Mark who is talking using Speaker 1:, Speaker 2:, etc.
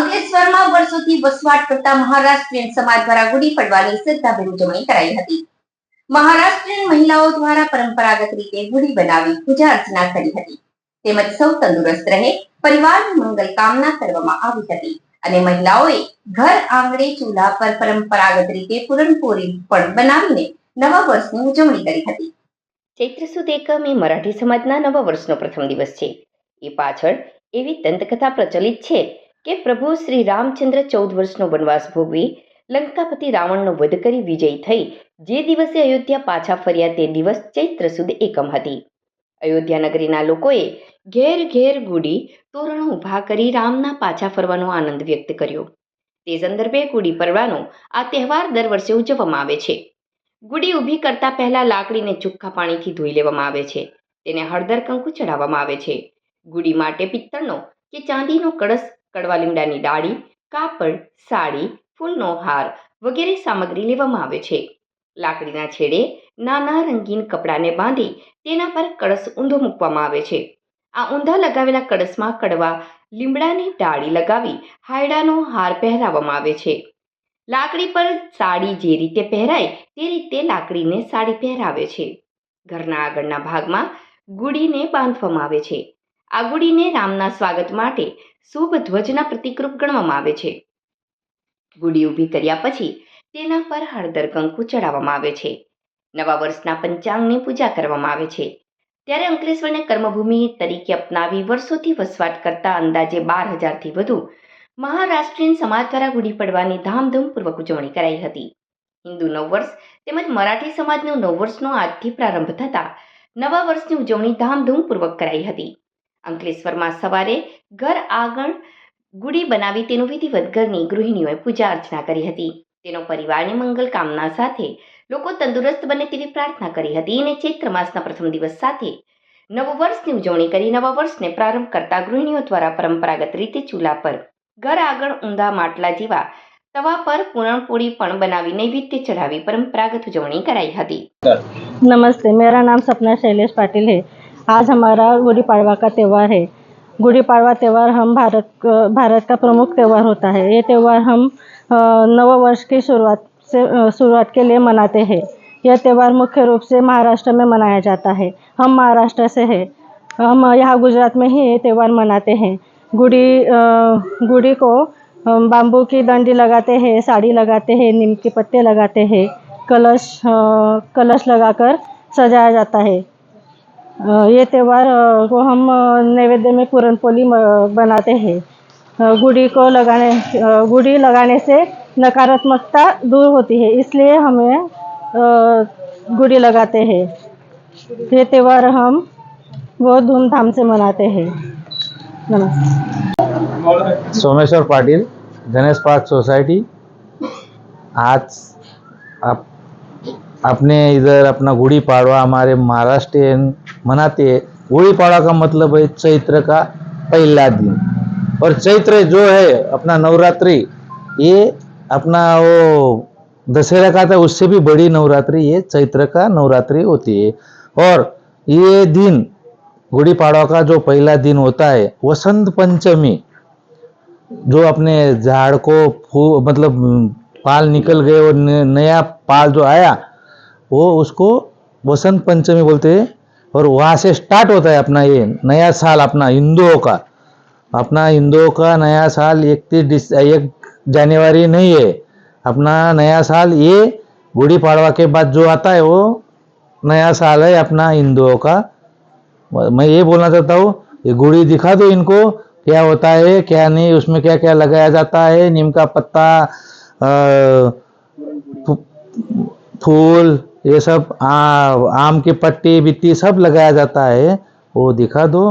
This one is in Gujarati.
Speaker 1: અંકલેશ્વરમાં વર્ષોથી વસવાટ કરતા મહારાષ્ટ્રીયન સમાજ દ્વારા ગુડી પડવાની શ્રદ્ધાભેર ઉજવણી કરાઈ હતી. મહારાષ્ટ્રીયન મહિલાઓ દ્વારા પરંપરાગત રીતે ગુડી બનાવી પૂજા અર્ચના કરી હતી. તેમજ સૌ તંદુરસ્ત રહે, પરિવારની મંગલ કામના કરવામાં આવી હતી અને મહિલાઓએ ઘર આંગણે ચૂલા પર પરંપરાગત રીતે પૂરણપોળી પણ બનાવીને નવા વર્ષની ઉજવણી કરી હતી. ચૈત્ર સુદ એકમ એ મરાઠી સમાજના નવા વર્ષનો પ્રથમ દિવસ છે. એ પાછળ એવી દંતકથા પ્રચલિત છે કે પ્રભુ શ્રી રામચંદ્ર ચૌદ વર્ષનો વનવાસ ભોગવી લંકાપતિ રાવણનો વધ કરી વિજય થઈ જે દિવસે અયોધ્યા પાછા ફર્યા તે દિવસ ચૈત્ર સુદ એકમ હતી. અયોધ્યા નગરીના લોકોએ ઘેર ઘેર ગુડી, તોરણો ઊભા કરી રામના પાછા ફરવાનો આનંદ વ્યક્ત કર્યો. તે સંદર્ભે ગુડી પડવાનો આ તહેવાર દર વર્ષે ઉજવવામાં આવે છે. ગુડી ઊભી કરતા પહેલા લાકડીને ચોખ્ખા પાણીથી ધોઈ લેવામાં આવે છે. તેને હળદર કંકુ ચડાવવામાં આવે છે. ગુડી માટે પિત્તળનો કે ચાંદીનો કળશ કડવા લીમડાની ડાળી, કાપડ, સાડી, ફૂલનો હાર વગેરે સામગ્રી લેવામાં આવે છે. લાકડીના છેડે નાના રંગીન કપડાને બાંધી તેના પર કળશ ઊંધો મૂકવામાં આવે છે. આ ઊંધા લગાવેલા કળશમાં કડવા લીમડાની ડાળી લગાવી હાયડાનો હાર પહેરાવવામાં આવે છે. લાકડી પર સાડી જે રીતે પહેરાય તે રીતે લાકડીને સાડી પહેરાવે છે. ઘરના આગળના ભાગમાં ગુડીને બાંધવામાં આવે છે. આ ગુડીને રામના સ્વાગત માટે શુભ ધ્વજના પ્રતિકરૂપ ગણવામાં આવે છે. ગુડી ઊભી કર્યા પછી તેના પર હળદર કંકુ ચડાવવામાં આવે છે. નવા વર્ષના પંચાંગની પૂજા કરવામાં આવે છે. ત્યારે અંકલેશ્વરને કર્મભૂમિ તરીકે અપનાવી વર્ષોથી વસવાટ કરતા અંદાજે બાર હજારથી વધુ મહારાષ્ટ્રીયન સમાજ દ્વારા ગુડી પડવાની ધામધૂમપૂર્વક ઉજવણી કરાઈ હતી. હિન્દુ નવવર્ષ તેમજ મરાઠી સમાજનું નવવર્ષનો આજથી પ્રારંભ થતાં નવા વર્ષની ઉજવણી ધામધૂમપૂર્વક કરાઈ હતી. અંકલેશ્વરમાં સવારે ઘર આગળ ગુડી બનાવી તેનું વિધિવત ઘરની ગૃહિણીઓએ પૂજા અર્ચના કરી હતી. તેનો પરિવારની મંગલ કામના સાથે લોકો તંદુરસ્ત બને તેવી પ્રાર્થના કરી હતી અને ચૈત્ર માસના પ્રથમ દિવસ સાથે નવું વર્ષની ઉજવણી કરી. નવા વર્ષને પ્રારંભ કરતા ગૃહિણીઓ દ્વારા પરંપરાગત રીતે ચૂલા પર, ઘર આગળ ઊંધા માટલા જેવા તવા પર પૂરણપોળી પણ બનાવી નૈવેદ્ય ચઢાવી પરંપરાગત ઉજવણી કરાઈ હતી.
Speaker 2: નમસ્તે, મારા નામ સપના શૈલેષ પાટીલ है आज हमारा गुड़ी पाड़वा का त्यौहार है गुड़ी पाड़वा त्यौहार हम भारत क- भारत का प्रमुख त्यौहार होता है ये त्यौहार हम अ, नव वर्ष की शुरुआत से अ, शुरुआत के लिए मनाते हैं यह त्यौहार मुख्य रूप से महाराष्ट्र में मनाया जाता है हम महाराष्ट्र से हैं हम यहाँ गुजरात में ही ये त्यौहार मनाते हैं गुड़ी अ, गुड़ी को अ, बाम्बू की डंडी लगाते हैं साड़ी लगाते हैं नीम के पत्ते लगाते हैं कलश अ, कलश लगाकर सजाया जाता है अ, ये त्यौहार को हम नैवेद्य में पूरनपोली बनाते हैं। गुड़ी को लगाने गुड़ी लगाने से नकारात्मकता दूर होती है, इसलिए हमें गुड़ी लगाते हैं। ये त्यौहार हम बहुत धूमधाम से मनाते हैं। नमस्ते।
Speaker 3: Someshwar Patil, Ganesh park society. आज आप अपने इधर अपना गुड़ी पाड़वा हमारे महाराष्ट्रियन मनाते हैं। गुड़ी पाड़वा का मतलब है चैत्र का पहला दिन। और चैत्र जो है, अपना नवरात्रि, ये अपना वो दशहरा का था, उससे भी बड़ी नवरात्रि, ये चैत्र का नवरात्रि होती है। और ये दिन गुड़ी पाड़वा का जो पहला दिन होता है, वसंत पंचमी, जो अपने झाड़ को मतलब पाल निकल गए और नया पाल जो आया वो उसको वसंत पंचमी बोलते हैं, और वहाँ से स्टार्ट होता है अपना ये नया साल, अपना हिंदुओं का। अपना हिंदुओं का नया साल इकतीस डिस, एक जनवरी नहीं है। अपना नया साल ये गुड़ी पाड़वा के बाद जो आता है वो नया साल है अपना हिंदुओं का। मैं ये बोलना चाहता हूँ, ये गुड़ी दिखा दो इनको, क्या होता है, क्या नहीं, उसमें क्या क्या लगाया जाता है, नीम का पत्ता फू- फूल ये सब आ, आम की पट्टी बिट्टी सब लगाया जाता है वो दिखा दो